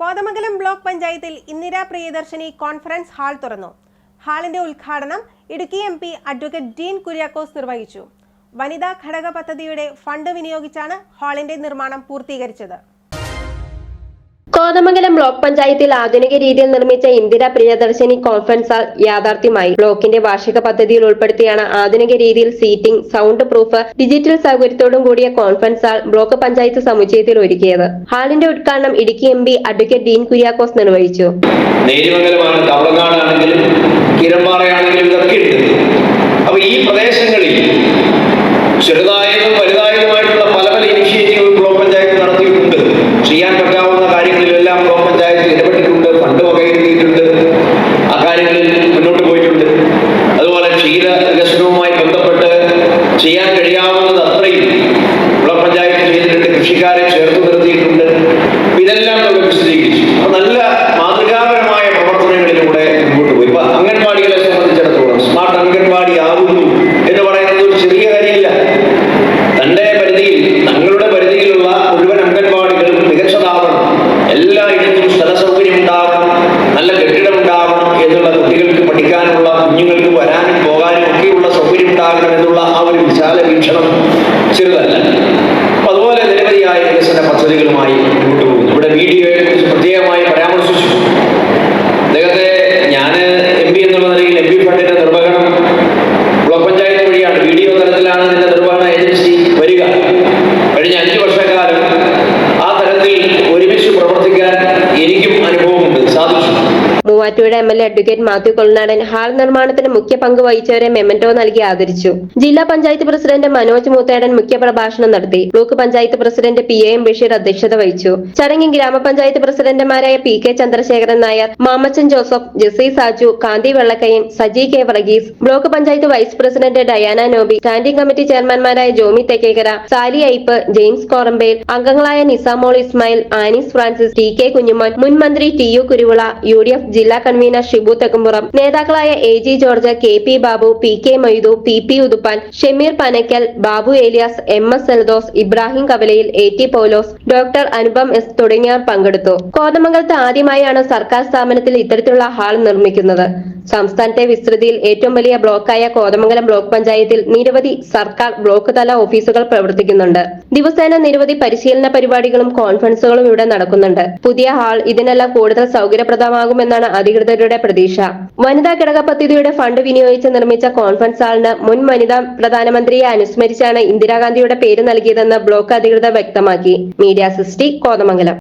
Kothamangalam block പഞ്ചായത്തിൽ Indira Priyadarshini conference hall തുറന്നു. ഹാളിന്റെ ഉദ്ഘാടനം Idukki M P advocate Dean Kuriakose നിർവഹിച്ചു. വനിതാ ഘടക പദ്ധതിയുടെ ഫണ്ട് വിനിയോഗിച്ചാണ് ഹാളിന്റെ നിർമ്മാണം പൂർത്തീകരിച്ചത്. കോതമംഗലം ബ്ലോക്ക് പഞ്ചായത്തിൽ ആധുനിക രീതിയിൽ നിർമ്മിച്ച ഇന്ദിര പ്രിയദർശിനി കോൺഫറൻസ് ഹാൾ യാഥാർത്ഥ്യമായി. ബ്ലോക്കിന്റെ വാർഷിക പദ്ധതിയിൽ ഉൾപ്പെടുത്തിയാണ് ആധുനിക രീതിയിൽ സീറ്റിംഗ് സൗണ്ട് പ്രൂഫ് ഡിജിറ്റൽ സൗകര്യത്തോടും കൂടിയ കോൺഫറൻസ് ഹാൾ ബ്ലോക്ക് പഞ്ചായത്ത് സമുച്ചയത്തിൽ ഒരുക്കിയത്. ഹാളിന്റെ ഉദ്ഘാടനം Idukki M P advocate Dean Kuriakose നിർവഹിച്ചു. ചെയ്യാൻ കഴിയാവുന്നത് അത്രയും. ബ്ലോക്ക് ചെയ്തിട്ടുണ്ട് കൃഷിക്കാരെ ചേർത്ത് നിർത്തിയിട്ടുണ്ട്. ഇതെല്ലാം നമ്മൾ വിശദീകരിച്ചു. അപ്പൊ നല്ല മാതൃകാപരമായ പ്രവർത്തനങ്ങളിലൂടെ മുമ്പോട്ട് പോയി. ഇപ്പൊ അംഗൻവാടികളെ സംബന്ധിച്ചിടത്തോളം സ്മാർട്ട് അംഗൻവാടി ആകുന്നു എന്ന് പറയുന്നത് ഒരു ചെറിയ കാര്യമില്ല. തന്റെ പരിധിയിൽ തങ്ങളുടെ പരിധിയിലുള്ള മുഴുവൻ അംഗൻവാടികളും മികച്ചതാവണം. എല്ലായിടത്തും സ്ഥല സൗകര്യം ഉണ്ടാവണം നല്ല കെട്ടിടം ഉണ്ടാവണം എന്നുള്ള കുട്ടികൾക്ക് പഠിക്കാനുള്ള കുഞ്ഞുങ്ങൾക്ക് വരാനും പോകാനും ഒക്കെയുള്ള സൗകര്യം ഉണ്ടാകണം എന്നുള്ള വീക്ഷണം ചെറുതല്ല. അതുപോലെ നിരവധിയായ വികസന പദ്ധതികളുമായി മുന്നോട്ട് പോകുന്നു. ഇവിടെ വീഡിയോയെ കുറിച്ച് പ്രത്യേകമായി പരാമർശിച്ചു. M L A advocate Mathew Kuzhalnadan hall നിർമ്മാണത്തിന് മുഖ്യ പങ്ക് വഹിച്ചവരെ മെമന്റോ നൽകി ആദരിച്ചു. ജില്ലാ പഞ്ചായത്ത് പ്രസിഡന്റ് മനോജ് മൂത്തേടൻ മുഖ്യ പ്രഭാഷണം നടത്തി. Block panchayat president P A M Basheer അധ്യക്ഷത വഹിച്ചു. ചടങ്ങിൽ ഗ്രാമപഞ്ചായത്ത് പ്രസിഡന്റുമാരായ P K Chandrasekharan Nair Mamachan Joseph Jessy Saju Kanthi Vellakkayan Saji K Varghese block panchayat vice president Diana Noby standing committee ചെയർമാൻമാരായ Jomy Thekkekara Sally Ipe James Korambel അംഗങ്ങളായ നിസാമോൾ ഇസ്മായിൽ ആനിസ് ഫ്രാൻസിസ് ടി കെ കുഞ്ഞുമോൻ മുൻ മന്ത്രി T U Kuruvila U D F ജില്ലാ convener Shibu Thekkumpuram നേതാക്കളായ A G George K P Babu P K Moidu P P Uthuppan Shameer Panakkal Babu Eliyas M S Eldhose Ibrahim കവലയിൽ A T Paulose doctor Anupam S തുടങ്ങിയവർ പങ്കെടുത്തു. കോതമംഗലത്ത് ആദ്യമായാണ് സർക്കാർ സ്ഥാപനത്തിൽ ഇത്തരത്തിലുള്ള ഹാൾ നിർമ്മിക്കുന്നത്. സംസ്ഥാനത്തെ വിസ്തൃതിയിൽ ഏറ്റവും വലിയ ബ്ലോക്കായ കോതമംഗലം ബ്ലോക്ക് പഞ്ചായത്തിൽ നിരവധി സർക്കാർ ബ്ലോക്ക് തല ഓഫീസുകൾ പ്രവർത്തിക്കുന്നുണ്ട്. ദിവസേന നിരവധി പരിശീലന പരിപാടികളും കോൺഫറൻസുകളും ഇവിടെ നടക്കുന്നുണ്ട്. പുതിയ ഹാൾ ഇതിനെല്ലാം കൂടുതൽ സൗകര്യപ്രദമാകുമെന്നാണ് അധികൃതരുടെ പ്രതീക്ഷ. വനിതാ ഘടക പദ്ധതിയുടെ ഫണ്ട് വിനിയോഗിച്ച് നിർമ്മിച്ച കോൺഫറൻസ് ഹാളിന് മുൻ വനിതാ പ്രധാനമന്ത്രിയെ അനുസ്മരിച്ചാണ് ഇന്ദിരാഗാന്ധിയുടെ പേര് നൽകിയതെന്ന് ബ്ലോക്ക് അധികൃതർ വ്യക്തമാക്കി. മീഡിയ സിസ്റ്റി കോതമംഗലം.